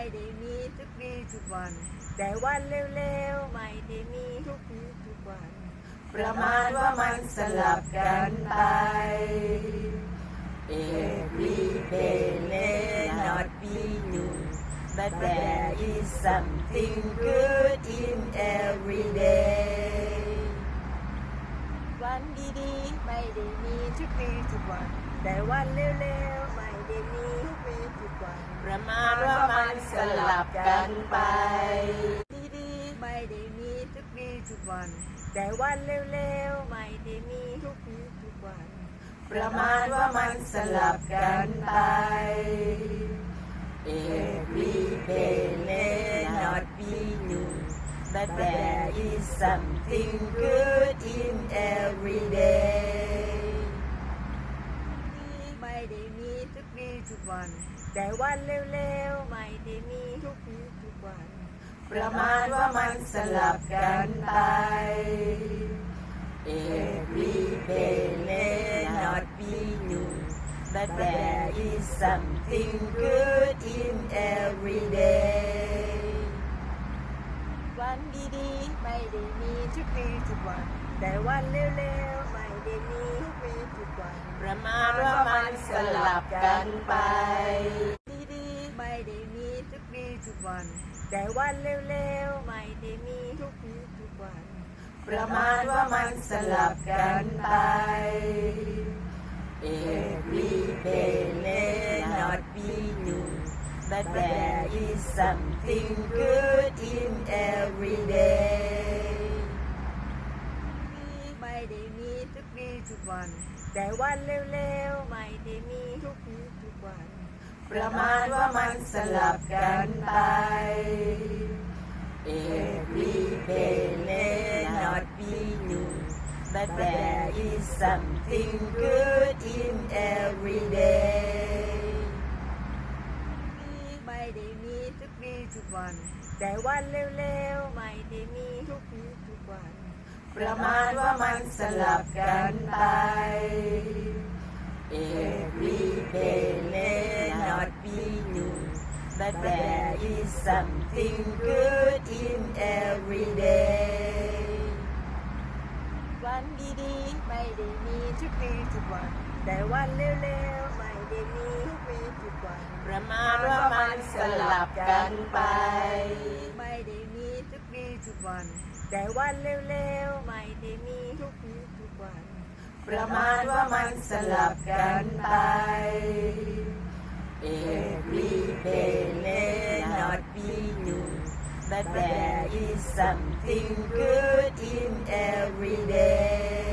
ไม่ได้มีทุกวีทุกวัน แต่วันเร็วๆไม่ได้มีทุกวีทุกวัน ประมาณว่ามันสลับกันไป Every day may not be new but there is something good in every day วันดีๆไม่ได้มีทุกวีทุกวัน แต่วันเร็วๆไม่ได้มีทุกวีทุกวันประมาณว่ามันสลับกันไปดีๆไม่ได้มีทุกวีทุกวัน แต่วันเร็วๆไม่ได้มีทุกวีทุกวัน ประมาณว่ามันสลับกันไป Every day may not be new but there is something good in every day ไม่ได้มีทุกวีทุกวัน แต่วันเร็วๆไม่ได้มีทุกวีทุกวัน ประมาณว่ามันสลับกันไป Every day may not be new but there is something good in every day วันดีๆ ไม่ได้มีทุกวีทุกวัน แต่วันเร็วๆไม่ได้มีทุกวีทุกวัน ประมาณว่ามัน สลับกันไป ดีๆไม่ได้มีทุกวีทุกวัน แต่วันเร็วๆไม่ได้มีทุกวีทุกวัน ประมาณว่ามันสลับกันไป Every day may not be new but there is something good ทุกวีทุกวัน แต่วันเร็วๆไม่ได้มีทุกวีทุกวัน ประมาณว่ามันสลับกันไป Every day may not be new but there is something good in every day ไม่ได้มีทุกวีทุกวัน แต่วันเร็วๆไม่ได้มีทุกวีทุกวัน ประมาณว่ามันสลับกันไป Every day may not be new but there is something good in every day วันดีๆไม่ได้มีทุกวีทุกวัน แต่วันเร็วๆไม่ได้มีทุกวีทุกวัน ประมาณว่ามันสลับกันไป วัน แต่วันเร็วๆไม่ได้มีทุกวีทุกวัน ประมาณว่ามันสลับกันไป Every day may not be new but there is something good in every day